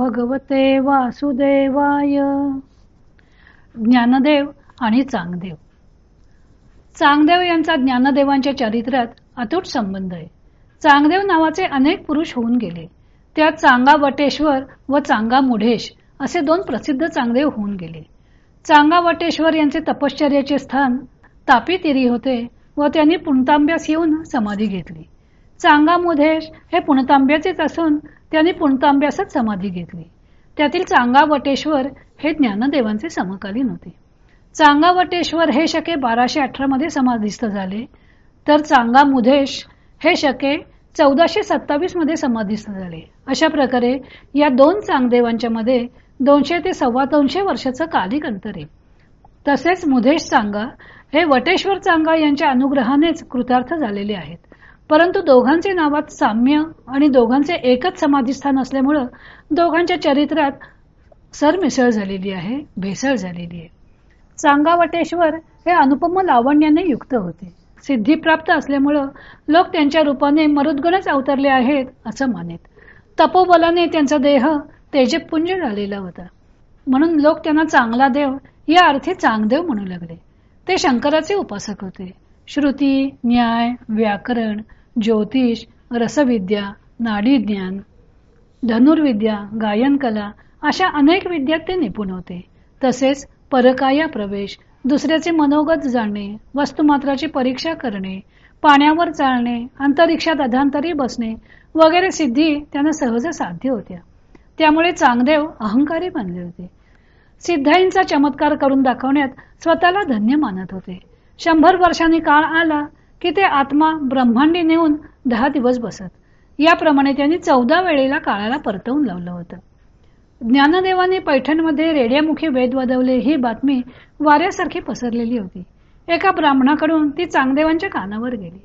भगवते वासुदेवाय. ज्ञानदेव आणि चांगदेव. चांगदेव यांचा ज्ञानदेवांच्या चरित्रात अतूट संबंध आहे. चांगदेव नावाचे अनेक पुरुष होऊन गेले. त्यात चांगा वटेश्वर व चांगा मुढेश असे दोन प्रसिद्ध चांगदेव होऊन गेले. चांगा वटेश्वर यांचे तपश्चर्याचे स्थान तापी तिरी होते व त्यांनी पुणतांब्यास येऊन समाधी घेतली. चांगा मुधेश हे पुणतांब्याचेच असून त्यांनी पुणतांब्यासच समाधी घेतली. त्यातील चांगा वटेश्वर हे ज्ञानदेवांचे समकालीन होते. चांगा वटेश्वर हे शके बाराशे अठरा मध्ये समाधिस्थ झाले. तर चांगा मुधेश हे शके चौदाशे सत्तावीसमध्ये समाधिस्थ झाले. अशा प्रकारे या दोन चांगदेवांच्या मध्ये दोनशे ते सव्वा दोनशे वर्षाचं कालिक अंतर आहे. तसेच मुधेश चांगा हे वटेश्वर चांगा यांच्या अनुग्रहानेच कृतार्थ झालेले आहेत. परंतु दोघांचे नावात साम्य आणि दोघांचे एकच समाधीस्थान असल्यामुळं दोघांच्या चरित्रात सरमिसळ झालेली आहे भेसळ झालेली आहे. चांगावटेश्वर हे अनुपम लावण्याने युक्त होते. सिद्धी प्राप्त असल्यामुळं लोक त्यांच्या रूपाने मरुद्गणच अवतरले आहेत असं मानेत. तपोबलाने त्यांचा देह तेजपुंज झालेला होता. म्हणून लोक त्यांना चांगला देव या अर्थी चांगदेव म्हणू लागले. ते शंकराचे उपासक होते. श्रुती न्याय व्याकरण ज्योतिष रसविद्या नाडीज्ञान धनुर्विद्या गायनकला अशा अनेक विद्यात ते निपुण होते. तसेच परकाया प्रवेश दुसऱ्याचे मनोगत जाणणे वस्तुमात्राची परीक्षा करणे पाण्यावर चालणे अंतरिक्षात अधांतरी बसणे वगैरे सिद्धी त्यांना सहज साध्य होत्या. त्यामुळे चांगदेव अहंकारी बनले होते. सिद्धाईंचा चमत्कार करून दाखवण्यात स्वतःला धन्य मानत होते. शंभर वर्षांनी काळ आला की ते आत्मा ब्रह्मांडी नेऊन दहा दिवस बसत. याप्रमाणे त्यांनी चौदा वेळेला काळाला परतवून लावलं होतं. ज्ञानदेवाने पैठणमध्ये रेड्यामुखी वेद वाजवले ही बातमी वाऱ्यासारखी पसरलेली होती. एका ब्राह्मणाकडून ती चांगदेवांच्या कानावर गेली.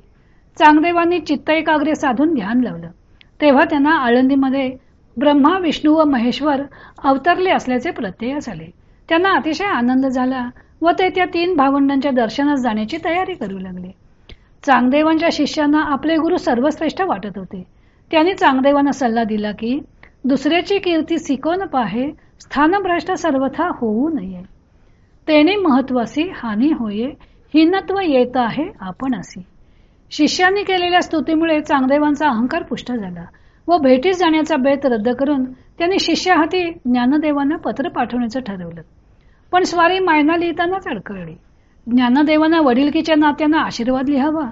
चांगदेवांनी चित्त एकाग्रे साधून ध्यान लावलं. तेव्हा त्यांना आळंदीमध्ये ब्रह्मा विष्णू व महेश्वर अवतरले असल्याचे प्रत्यय झाले. त्यांना अतिशय आनंद झाला व ते त्या तीन भावंडांच्या दर्शनास जाण्याची तयारी करू लागले. चांगदेवांच्या शिष्यांना आपले गुरु सर्वश्रेष्ठ वाटत होते. त्यांनी चांगदेवांना सल्ला दिला की दुसऱ्याची कीर्ती सिकोन पाहे स्थानभ्रष्ट सर्वथा होऊ नये. तेने महत्वासी हानी होये हिनत्व येत आहे आपण असी. शिष्यांनी केलेल्या स्तुतीमुळे चांगदेवांचा अहंकार पुष्ट झाला व भेटीस जाण्याचा बेत रद्द करून त्यांनी शिष्याहाती ज्ञानदेवांना पत्र पाठवण्याचं ठरवलं. पण स्वारी मायना लिहितानाच अडकळली. ज्ञानदेवांना वडिलकीच्या नात्यानं आशीर्वाद लिहावा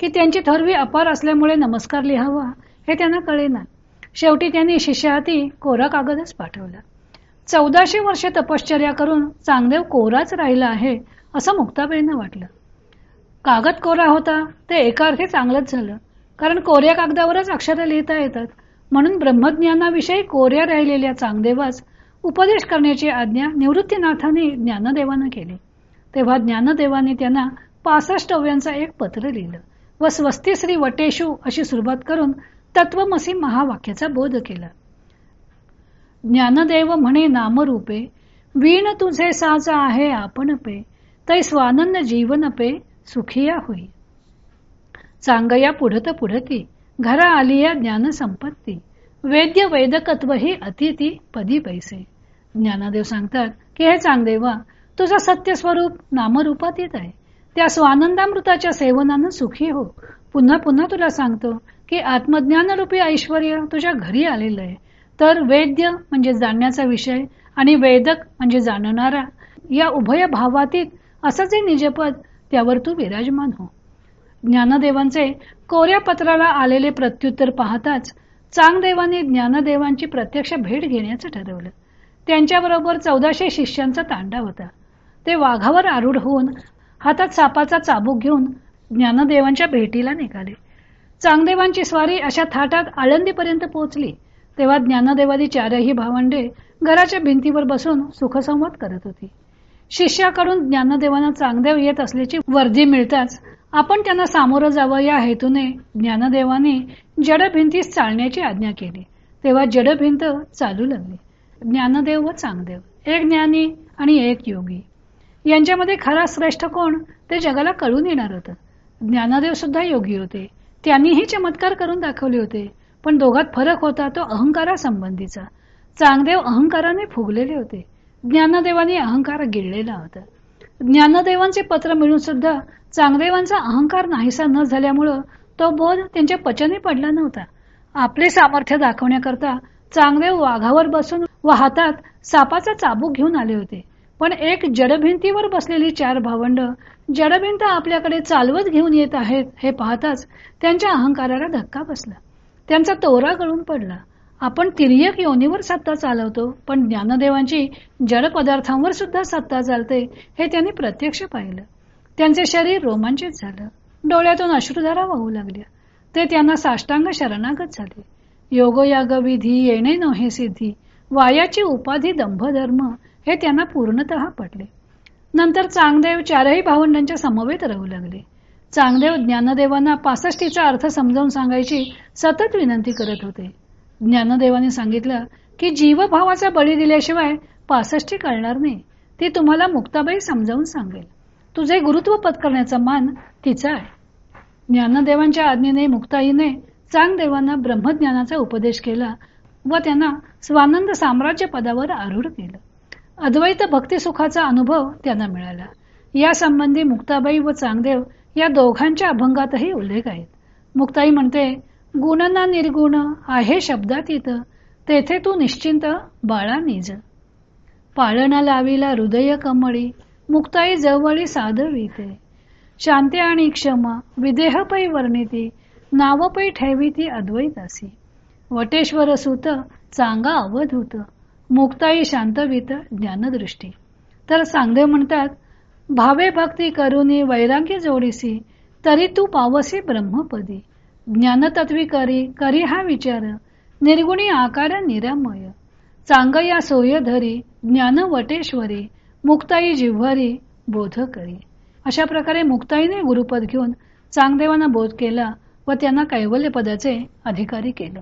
की त्यांची थरवी अपार असल्यामुळे नमस्कार लिहावा हे त्यांना कळेना. शेवटी त्यांनी शिष्याहाती कोरा कागदच पाठवला. चौदाशे वर्षे तपश्चर्या करून चांगदेव कोराच राहिला आहे असं मुक्ताबाईंना वाटलं. कागद कोरा होता ते एका अर्थी चांगलंच झालं कारण कोऱ्या कागदावरच अक्षरं लिहिता येतात. म्हणून ब्रह्मज्ञानाविषयी कोऱ्या राहिलेल्या चांगदेवास उपदेश करण्याची आज्ञा निवृत्तीनाथाने ज्ञानदेवानं केली. तेव्हा ज्ञानदेवाने त्यांना पासष्टव्यांचा एक पत्र लिहिलं. व स्वस्ती श्री वटेशू अशी सुरुवात करून तत्वमसी महावाक्याचा बोध केला. ज्ञानदेव म्हणे नामरूपे वीण तुझे साज आहे आपण पे तै स्वानंद जीवन पे सुखिया होई. चांगया पुढत पुढती घरा आलिया ज्ञान संपत्ती वेद्य वैदकत्व ही अतिथी पदी पैसे. ज्ञानदेव सांगतात की हे चांगदेवा तुझं सत्य स्वरूप नामरूपात येत आहे. त्या स्वानंदामृताच्या सेवनानं सुखी हो. पुन्हा पुन्हा तुला सांगतो की आत्मज्ञान रूपी ऐश्वर तुझ्या घरी आलेलं आहे. तर वेद्य म्हणजे जाणण्याचा विषय आणि वेदक म्हणजे जाणणारा. या उभय भावातीत असं जे निजपद त्यावर तू विराजमान हो. ज्ञानदेवांचे कोऱ्या पत्राला आलेले प्रत्युत्तर पाहताच चांगदेवाने ज्ञानदेवांची प्रत्यक्ष भेट घेण्याचं ठरवलं. त्यांच्याबरोबर चौदाशे शिष्यांचा तांडा होता. ते वाघावर आरूढ होऊन हातात सापाचा चाबूक घेऊन ज्ञानदेवांच्या भेटीला निघाले. चांगदेवांची स्वारी अशा थाटात आळंदीपर्यंत पोहोचली तेव्हा ज्ञानदेवादी चारही भावंडे घराच्या भिंतीवर बसून सुखसंवाद करत होती. शिष्याकडून ज्ञानदेवांना चांगदेव येत असल्याची वर्दी मिळताच आपण त्यांना सामोरं जावं या हेतूने ज्ञानदेवाने जडभिंतीस चालण्याची आज्ञा केली. तेव्हा जडभिंत चालू लागली. ज्ञानदेव व चांगदेव एक ज्ञानी आणि एक योगी. यांच्यामध्ये खरा श्रेष्ठ कोण ते जगाला कळून येणार होतं. ज्ञानदेव सुद्धा योगी होते. त्यांनीही चमत्कार करून दाखवले होते. पण दोघात फरक होता तो अहंकारासंबंधीचा. चांगदेव अहंकाराने फुगलेले होते. ज्ञानदेवाने अहंकार गिळलेला होता. ज्ञानदेवांचे पत्र मिळून सुद्धा चांगदेवांचा अहंकार नाहीसा न झाल्यामुळं तो बोध त्यांच्या पचनी पडला नव्हता. आपले सामर्थ्य दाखवण्याकरता चांगदेव वाघावर बसून व हातात सापाचा चाबूक घेऊन आले होते. पण एक जडभिंतीवर बसलेली चार भावंड जडभिंत आपल्याकडे चालवत घेऊन येत आहेत हे पाहताच त्यांच्या अहंकाराला धक्का बसला. त्यांचा तोरा गळून पडला. आपण तिर्यक योनीवर सत्ता चालवतो पण ज्ञानदेवांची जड पदार्थांवर सुद्धा सत्ता चालते हे त्यांनी प्रत्यक्ष पाहिलं. त्यांचे शरीर रोमांचित झालं. डोळ्यातून अश्रुधारा वाहू लागल्या. ते त्यांना साष्टांग शरणागत झाले. योगयाग विधी येणे नव्हे सिद्धी वायाची उपाधी दंभधर्म हे त्यांना पूर्णतः पटले. नंतर चांगदेव चारही भावंडांच्या समवेत राहू लागले. चांगदेव ज्ञानदेवांना पासष्टीचा अर्थ समजावून सांगायची सतत विनंती करत होते. ज्ञानदेवाने सांगितलं की जीवभावाचा बळी दिल्याशिवाय पासष्टी कळणार नाही. ती तुम्हाला मुक्ताबाई समजावून सांगेल. तुझे गुरुत्व पत्करण्याचा मान तिचा आहे. ज्ञानदेवांच्या आज्ञेने मुक्ताईने चांगदेवांना ब्रह्मज्ञानाचा उपदेश केला व त्यांना स्वानंद साम्राज्य पदावर आरूढ केलं. अद्वैत भक्तिसुखाचा अनुभव त्यांना मिळाला. या संबंधी मुक्ताबाई व चांगदेव या दोघांच्या अभंगातही उल्लेख आहेत. मुक्ताई म्हणते गुणना निर्गुण आहे शब्दातीत तेथे तू निश्चिंत बाळा निज. पाळणा लाविला हृदय कमळी मुक्ताई जवळी साधविते शांती आणि क्षमा विदेह पै वर्णिती नाव पै ठेविती अद्वैतासी वटेश्वर सुत चांगा अवधूत. मुक्ताई शांतवित ज्ञानदृष्टी. तर सांगदेव म्हणतात भावे भक्ती करुनी वैराग्य जोडीसी तरी तू पावसी ब्रह्मपदी. ज्ञानतत्वी करी करी हा विचार निर्गुणी आकार निरामय. चांग या सोय ज्ञान वटेश्वरी मुक्ताई जिव्हारी बोध करी अशा प्रकारे मुक्ताईने गुरुपद घेऊन चांगदेवांना बोध केला व त्यांना कैवल्य पदाचे अधिकारी केलं.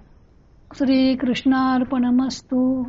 श्री कृष्णार्पणमस्तू